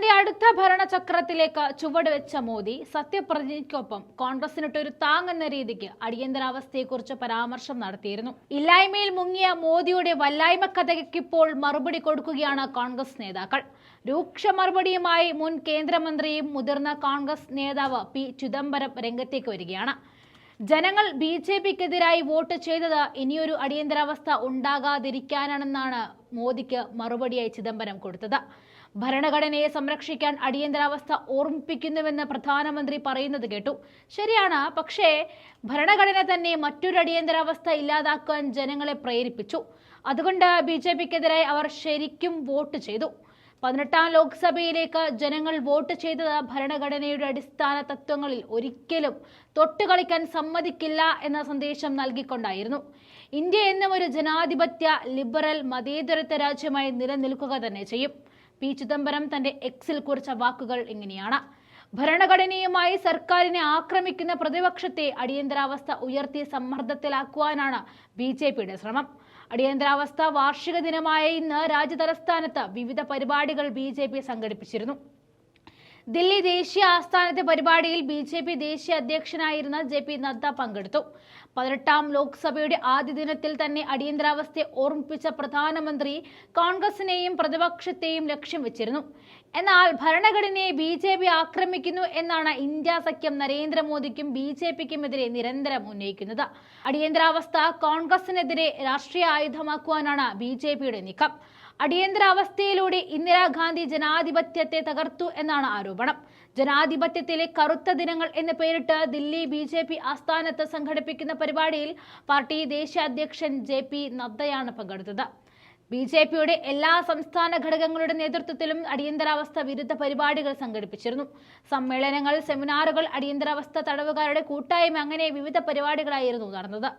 തന്റെ അടുത്ത ഭരണചക്രത്തിലേക്ക് ചുവടുവെച്ച മോദി സത്യപ്രതിജ്ഞയ്ക്കൊപ്പം കോൺഗ്രസിനിട്ടൊരു താങ്ങെന്ന രീതിക്ക് അടിയന്തരാവസ്ഥയെക്കുറിച്ച് പരാമർശം നടത്തിയിരുന്നു. ഇല്ലായ്മയിൽ മുങ്ങിയ മോദിയുടെ വല്ലായ്മ കഥയ്ക്കിപ്പോൾ മറുപടി കൊടുക്കുകയാണ് കോൺഗ്രസ് നേതാക്കൾ. രൂക്ഷ മറുപടിയുമായി മുൻ കേന്ദ്രമന്ത്രിയും മുതിർന്ന കോൺഗ്രസ് നേതാവ് പി ചിദംബരം രംഗത്തേക്ക് വരികയാണ്. ജനങ്ങൾ ബി ജെ പിക്കെതിരായി വോട്ട് ചെയ്തത് ഇനിയൊരു അടിയന്തരാവസ്ഥ ഉണ്ടാകാതിരിക്കാനാണെന്നാണ് മോദിക്ക് മറുപടിയായി ചിദംബരം കൊടുത്തത്. ഭരണഘടനയെ സംരക്ഷിക്കാൻ അടിയന്തരാവസ്ഥ ഓർമ്മിപ്പിക്കുന്നുവെന്ന് പ്രധാനമന്ത്രി പറയുന്നത് കേട്ടു. ശരിയാണ് പക്ഷേ ഭരണഘടന തന്നെ മറ്റൊരു അടിയന്തരാവസ്ഥ ഇല്ലാതാക്കാൻ ജനങ്ങളെ പ്രേരിപ്പിച്ചു. അതുകൊണ്ട് ബി ജെ പിക്കെതിരായി അവർ ശരിക്കും വോട്ട് ചെയ്തു. പതിനെട്ടാം ലോക്സഭയിലേക്ക് ജനങ്ങൾ വോട്ട് ചെയ്തത് ഭരണഘടനയുടെ അടിസ്ഥാന തത്വങ്ങളിൽ ഒരിക്കലും തൊട്ടുകളിക്കാൻ സമ്മതിക്കില്ല എന്ന സന്ദേശം നൽകിക്കൊണ്ടായിരുന്നു. ഇന്ത്യ എന്നും ഒരു ജനാധിപത്യ ലിബറൽ മതേതരത്വ രാജ്യമായി നിലനിൽക്കുക തന്നെ ചെയ്യും. പി ചിദംബരം തന്റെ എക്സിൽ കുറിച്ച വാക്കുകൾ ഇങ്ങനെയാണ്. ഭരണഘടനയുമായി സർക്കാരിനെ ആക്രമിക്കുന്ന പ്രതിപക്ഷത്തെ അടിയന്തരാവസ്ഥ ഉയർത്തി സമ്മർദ്ദത്തിലാക്കുവാനാണ് ബി ശ്രമം. അടിയന്തരാവസ്ഥ വാർഷിക ദിനമായ ഇന്ന് രാജ്യതലസ്ഥാനത്ത് വിവിധ പരിപാടികൾ ബി ജെ പി സംഘടിപ്പിച്ചിരുന്നു. ദില്ലി ദേശീയ ആസ്ഥാനത്തെ പരിപാടിയിൽ ബി ജെ പി ദേശീയ അധ്യക്ഷനായിരുന്ന ജെ പി നദ്ദ പങ്കെടുത്തു. പതിനെട്ടാം ലോക്സഭയുടെ ആദ്യ ദിനത്തിൽ തന്നെ അടിയന്തരാവസ്ഥയെ ഓർമ്മിപ്പിച്ച പ്രധാനമന്ത്രി കോൺഗ്രസിനെയും പ്രതിപക്ഷത്തെയും ലക്ഷ്യം വെച്ചിരുന്നു. എന്നാൽ ഭരണഘടനയെ ബി ജെ പി ആക്രമിക്കുന്നു എന്നാണ് ഇന്ത്യ സഖ്യം നരേന്ദ്രമോദിക്കും ബി ജെ പിക്കും എതിരെ നിരന്തരം ഉന്നയിക്കുന്നത്. അടിയന്തരാവസ്ഥ കോൺഗ്രസിനെതിരെ രാഷ്ട്രീയ ആയുധമാക്കുവാനാണ് ബി ജെ പിയുടെ നീക്കം. അടിയന്തരാവസ്ഥയിലൂടെ ഇന്ദിരാഗാന്ധി ജനാധിപത്യത്തെ തകർത്തു എന്നാണ് ആരോപണം. ജനാധിപത്യത്തിലെ കറുത്ത ദിനങ്ങൾ എന്ന് പേരിട്ട് ദില്ലി ബി ജെ പി ആസ്ഥാനത്ത് സംഘടിപ്പിക്കുന്ന പരിപാടിയിൽ പാർട്ടി ദേശീയ അധ്യക്ഷൻ ജെ പി നദ്ദയാണ് പങ്കെടുത്തത്. ബി ജെ പിയുടെ എല്ലാ സംസ്ഥാന ഘടകങ്ങളുടെ നേതൃത്വത്തിലും അടിയന്തരാവസ്ഥ വിരുദ്ധ പരിപാടികൾ സംഘടിപ്പിച്ചിരുന്നു. സമ്മേളനങ്ങൾ സെമിനാറുകൾ അടിയന്തരാവസ്ഥ തടവുകാരുടെ കൂട്ടായ്മ അങ്ങനെ വിവിധ പരിപാടികളായിരുന്നു നടന്നത്.